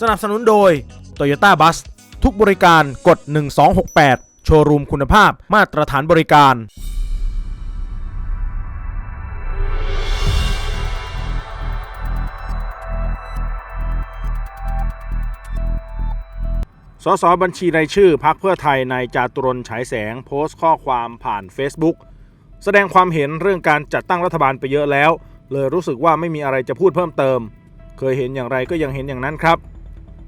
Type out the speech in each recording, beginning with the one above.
สนับสนุนโดย Toyota Bus ทุกบริการกด 1268 โชว์รูมคุณภาพมาตรฐานบริการ สสบัญชีรายชื่อพักเพื่อไทยนายจาตุรนฉายแสงโพสต์ข้อความผ่าน Facebook แสดงความเห็นเรื่องการจัดตั้งรัฐบาลไปเยอะแล้ว เลยรู้สึกว่าไม่มีอะไรจะพูดเพิ่มเติม เคยเห็นอย่างไรก็ยังเห็นอย่างนั้นครับ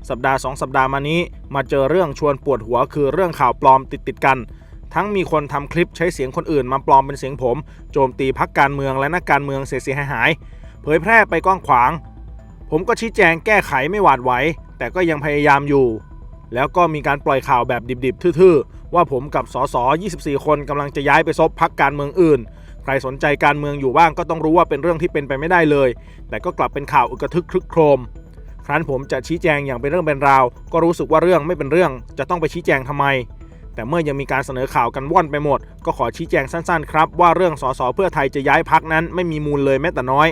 สัปดาห์สองสัปดาห์มานี้มาเจอเรื่องชวนปวดหัวคือเรื่องข่าวปลอมติดติดกัน ทั้งมีคนทำคลิปใช้เสียงคนอื่นมาปลอมเป็นเสียงผม โจมตีพักการเมืองและนักการเมืองเสียหาย เผยแพร่ไปกว้างขวาง ผมก็ชี้แจงแก้ไขไม่หวาดไหวแต่ก็ยังพยายามอยู่ แล้วก็มีการปล่อยข่าวแบบดิบๆ ทื่อๆ ว่าผมกับสส24 คนกำลังจะย้ายไปซบพักการเมืองอื่นใครสนใจการเมืองอยู่บ้างก็ต้องรู้ว่าเป็นเรื่องที่เป็นไปไม่ได้เลย แต่ก็กลับเป็นข่าวอึกระทึกครึกโครม ครั้นผมจะชี้แจงอย่างเป็นเรื่องเป็นราว ก็รู้สึกว่าเรื่องไม่เป็นเรื่อง จะต้องไปชี้แจงทำไม แต่เมื่อยังมีการเสนอข่าวกันว่อนไปหมด ก็ขอชี้แจงสั้นๆ ครับ ว่าเรื่องสสเพื่อไทยจะย้ายพักนั้นไม่มีมูลเลยแม้แต่น้อย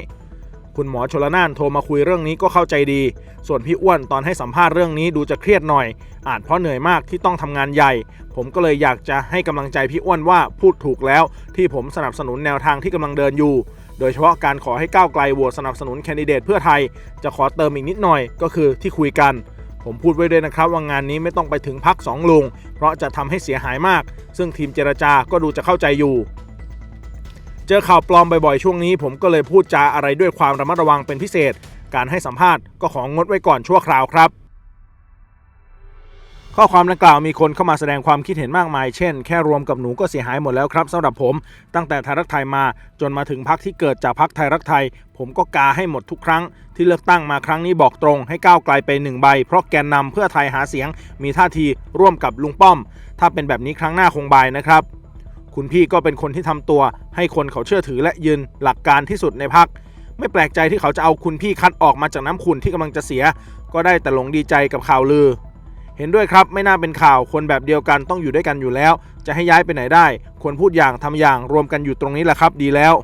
คุณหมอชลนานโทรมาคุยเรื่องนี้ก็เข้าใจดี ส่วนพี่อ้วนตอนให้สัมภาษณ์เรื่องนี้ดูจะเครียดหน่อย อาจเพราะเหนื่อยมากที่ต้องทำงานใหญ่ ผมก็เลยอยากจะให้กำลังใจพี่อ้วนว่าพูดถูกแล้ว ที่ผมสนับสนุนแนวทางที่กำลังเดินอยู่ โดยเฉพาะการขอให้ก้าวไกลโหวตสนับสนุนแคนดิเดตเพื่อไทย จะขอเติมอีกนิดหน่อยก็คือที่คุยกัน ผมพูดไว้ด้วยนะครับว่างานนี้ไม่ต้องไปถึงพักสองลุง เพราะจะทำให้เสียหายมาก ซึ่งทีมเจรจาก็ดูจะเข้าใจอยู่เจอข่าวปลอมบ่อยๆ ช่วงนี้ผมก็เลยพูดจาอะไรด้วยความระมัดระวังเป็นพิเศษ การให้สัมภาษณ์ก็ของงดไว้ก่อนชั่วคราวครับ ข้อความดังกล่าวมีคนเข้ามาแสดงความคิดเห็นมากมาย เช่น แค่รวมกับหนูก็เสียหายหมดแล้วครับสำหรับผม ตั้งแต่ไทยรักไทยมาจนมาถึงพักที่เกิดจากพักไทยรักไทย ผมก็กาให้หมดทุกครั้ง ที่เลือกตั้งมาครั้งนี้บอกตรง ให้ก้าวไกลไปหนึ่งใบ เพราะแกนนำเพื่อไทยหาเสียง มีท่าทีร่วมกับลุงป้อม ถ้าเป็นแบบนี้ครั้งหน้าคงบายนะครับ คุณพี่ก็เป็นคนที่ทำตัว ให้คนเขาเชื่อถือและยืนหลักการที่สุดในพักไม่แปลกใจที่เขาจะเอาคุณพี่คัดออกมาจากน้ำขุ่นที่กำลังจะเสีย ก็ได้แต่หลงดีใจกับข่าวลือ เห็นด้วยครับ ไม่น่าเป็นข่าวคนแบบเดียวกันต้องอยู่ด้วยกันอยู่แล้ว จะให้ย้ายไปไหนได้ ควรพูดอย่างทำอย่างรวมกันอยู่ตรงนี้แหละครับดีแล้ว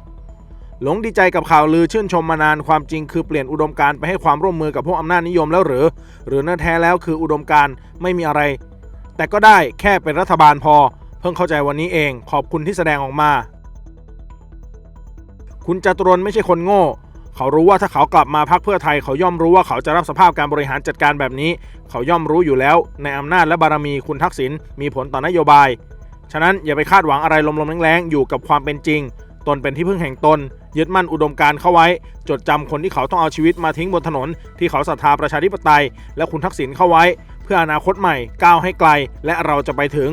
หลงดีใจกับข่าวลือชื่นชมมานานความจริงคือเปลี่ยนอุดมการไปให้ความร่วมมือกับพวกอำนาจนิยมแล้วหรือ หรือเนื้อแท้แล้วคืออุดมการไม่มีอะไร แต่ก็ได้แค่เป็นรัฐบาลพอ เพิ่งเข้าใจวันนี้เอง ขอบคุณที่แสดงออกมา คุณจตุรนไม่ใช่คนโง่ เขารู้ว่าถ้าเขากลับมาพักเพื่อไทย เขาย่อมรู้ว่าเขาจะรับสภาพการบริหารจัดการแบบนี้ เขาย่อมรู้อยู่แล้ว ในอำนาจและบารมีคุณทักษิณมีผลต่อนโยบาย ฉะนั้นอย่าไปคาดหวังอะไรลมๆแรงๆอยู่กับความเป็นจริง ตนเป็นที่พึ่งแห่งตน ยึดมั่นอุดมการเข้าไว้ จดจำคนที่เขาต้องเอาชีวิตมาทิ้งบนถนน ที่เขาศรัทธาประชาธิปไตย และคุณทักษิณเข้าไว้ เพื่ออนาคตใหม่ก้าวให้ไกล และเราจะไปถึง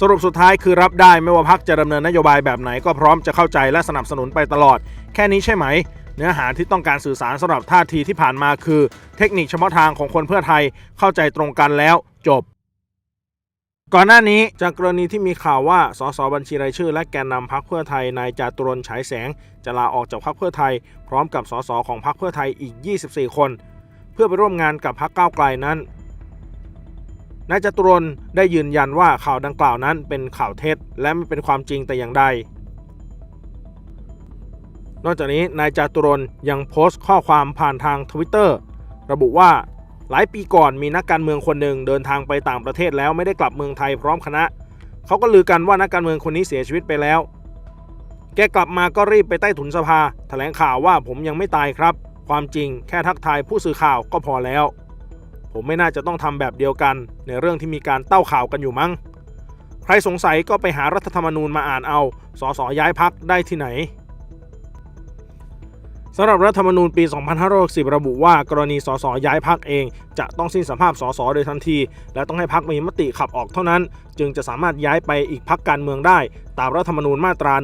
สรุปสุดท้ายคือรับได้ไม่ว่าพักจะดำเนินนโยบายแบบไหนก็พร้อมจะเข้าใจและสนับสนุนไปตลอด แค่นี้ใช่ไหม เนื้อหาที่ต้องการสื่อสารสำหรับท่าทีที่ผ่านมาคือ เทคนิคเฉพาะทางของคนเพื่อไทยเข้าใจตรงกันแล้วจบก่อนหน้านี้จากกรณีที่มีข่าวว่าสสบัญชีรายชื่อ และแกนนำพักเพื่อไทยนายจาตุรนฉายแสง จะลาออกจากพักเพื่อไทย พร้อมกับสสของพักเพื่อไทยอีก 24 คน เพื่อไปร่วมงานกับพักก้าวไกลนั้น นายจตุรนได้ยืนยันว่าข่าวดังกล่าวนั้นเป็นข่าวเท็จ และไม่เป็นความจริงแต่อย่างใด นอกจากนี้นายจตุรนยังโพสต์ข้อความผ่านทางทวิตเตอร์ระบุว่าหลายปีก่อนมีนักการเมืองคนหนึ่งเดินทางไปต่างประเทศแล้วไม่ได้กลับเมืองไทยพร้อมคณะ เขาก็ลือกันว่านักการเมืองคนนี้เสียชีวิตไปแล้ว แกกลับมาก็รีบไปใต้ถุนสภาแถลงข่าวว่าผมยังไม่ตายครับ ความจริงแค่ทักทายผู้สื่อข่าวก็พอแล้ว ผมไม่น่าจะต้องทำแบบเดียวกันในเรื่องที่มีการเต้าข่าวกันอยู่มั้ง ใครสงสัยก็ไปหารัฐธรรมนูญมาอ่านเอา สสย้ายพักได้ที่ไหนสำหรับรัฐธรรมนูญปี 2560 ระบุว่ากรณีสสย้ายพักเอง จะต้องสิ้นสภาพสสโดยทันที และต้องให้พักมีมติขับออกเท่านั้น จึงจะสามารถย้ายไปอีกพักการเมืองได้ ตามรัฐธรรมนูญมาตรา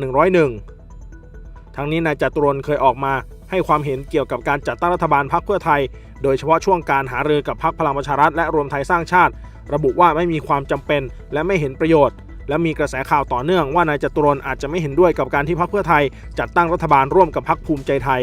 101 ทั้งนี้นายจตุรนเคยออกมาให้ความเห็นเกี่ยวกับการจัดตั้งรัฐบาลพักเพื่อไทย โดยเฉพาะช่วงการหารือกับพักพลังประชารัฐและรวมไทยสร้างชาติ ระบุว่าไม่มีความจำเป็นและไม่เห็นประโยชน์ และมีกระแสข่าวต่อเนื่องว่านายจตุรนอาจจะไม่เห็นด้วยกับการที่พรรคเพื่อไทย จัดตั้งรัฐบาลร่วมกับพรรคภูมิใจไทย